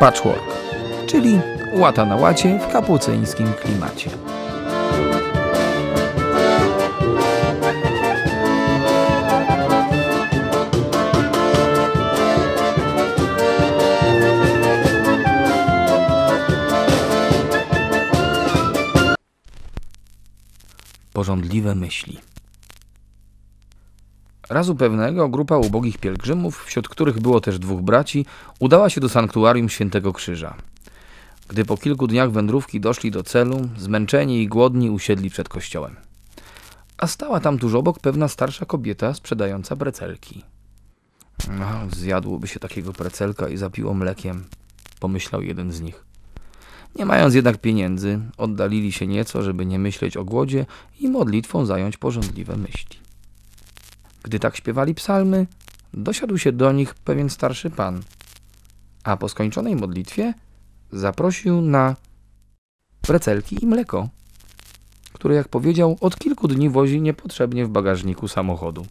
Patchwork, czyli łata na łacie w kapucyńskim klimacie. Porządliwe myśli. Razu pewnego grupa ubogich pielgrzymów, wśród których było też dwóch braci, udała się do sanktuarium Świętego Krzyża. Gdy po kilku dniach wędrówki doszli do celu, zmęczeni i głodni usiedli przed kościołem. A stała tam tuż obok pewna starsza kobieta sprzedająca precelki. No, zjadłoby się takiego precelka i zapiło mlekiem, pomyślał jeden z nich. Nie mając jednak pieniędzy, oddalili się nieco, żeby nie myśleć o głodzie i modlitwą zająć porządliwe myśli. Gdy tak śpiewali psalmy, dosiadł się do nich pewien starszy pan, a po skończonej modlitwie zaprosił na precelki i mleko, które, jak powiedział, od kilku dni wozi niepotrzebnie w bagażniku samochodu.